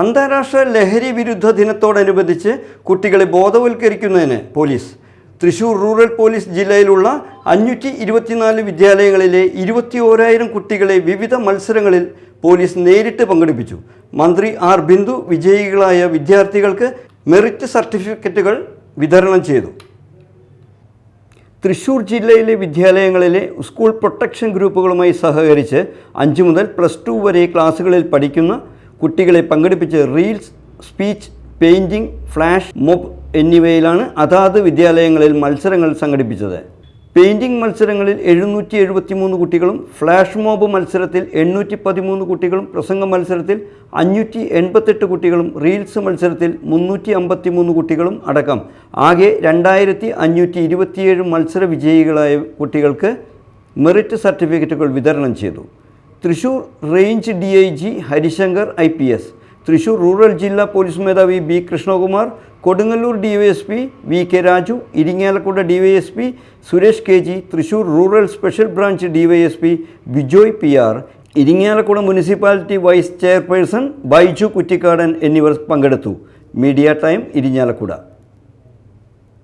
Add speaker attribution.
Speaker 1: അന്താരാഷ്ട്ര ലഹരി വിരുദ്ധ ദിനത്തോടനുബന്ധിച്ച് കുട്ടികളെ ബോധവൽക്കരിക്കുന്നതിന് പോലീസ്. തൃശൂർ റൂറൽ പോലീസ് ജില്ലയിലുള്ള അഞ്ഞൂറ്റി ഇരുപത്തിനാല് വിദ്യാലയങ്ങളിലെ ഇരുപത്തി ഓരായിരം കുട്ടികളെ വിവിധ മത്സരങ്ങളിൽ പോലീസ് നേരിട്ട് പങ്കെടുപ്പിച്ചു. മന്ത്രി ആർ ബിന്ദു വിജയികളായ വിദ്യാർത്ഥികൾക്ക് മെറിറ്റ് സർട്ടിഫിക്കറ്റുകൾ വിതരണം ചെയ്തു. തൃശൂർ ജില്ലയിലെ വിദ്യാലയങ്ങളിലെ സ്കൂൾ പ്രൊട്ടക്ഷൻ ഗ്രൂപ്പുകളുമായി സഹകരിച്ച് അഞ്ച് മുതൽ പ്ലസ് ടു വരെ ക്ലാസ്സുകളിൽ പഠിക്കുന്ന കുട്ടികളെ പങ്കെടുപ്പിച്ച് reels speech painting flash mob എന്നിവയിലാണ് അതാത് വിദ്യാലയങ്ങളിൽ മത്സരങ്ങൾ സംഘടിപ്പിച്ചത്. പെയിന്റിംഗ് മത്സരങ്ങളിൽ എഴുന്നൂറ്റി എഴുപത്തി മൂന്ന് കുട്ടികളും ഫ്ലാഷ് മോബ് മത്സരത്തിൽ എണ്ണൂറ്റി പതിമൂന്ന് കുട്ടികളും പ്രസംഗ മത്സരത്തിൽ അഞ്ഞൂറ്റി എൺപത്തെട്ട് കുട്ടികളും റീൽസ് മത്സരത്തിൽ മുന്നൂറ്റി അമ്പത്തി മൂന്ന് കുട്ടികളും അടക്കം. ആകെ രണ്ടായിരത്തി അഞ്ഞൂറ്റി ഇരുപത്തിയേഴ് മത്സര വിജയികളായ കുട്ടികൾക്ക് മെറിറ്റ് സർട്ടിഫിക്കറ്റുകൾ വിതരണം ചെയ്തു. Thrissur range D I G Harishankar I P S Thrissur rural ജില്ലാ പോലീസ് മേധാവി B Krishnakumar Kodungallur DYSP V K Raju Irinjalakuda DYSP Suresh K G Thrissur rural special branch DYSP Bijoy P R Irinjalakuda municipality vice chairperson Baiju Kuttikkadan എന്നിവർ പങ്കെടുത്തു. Media time Irinjalakuda.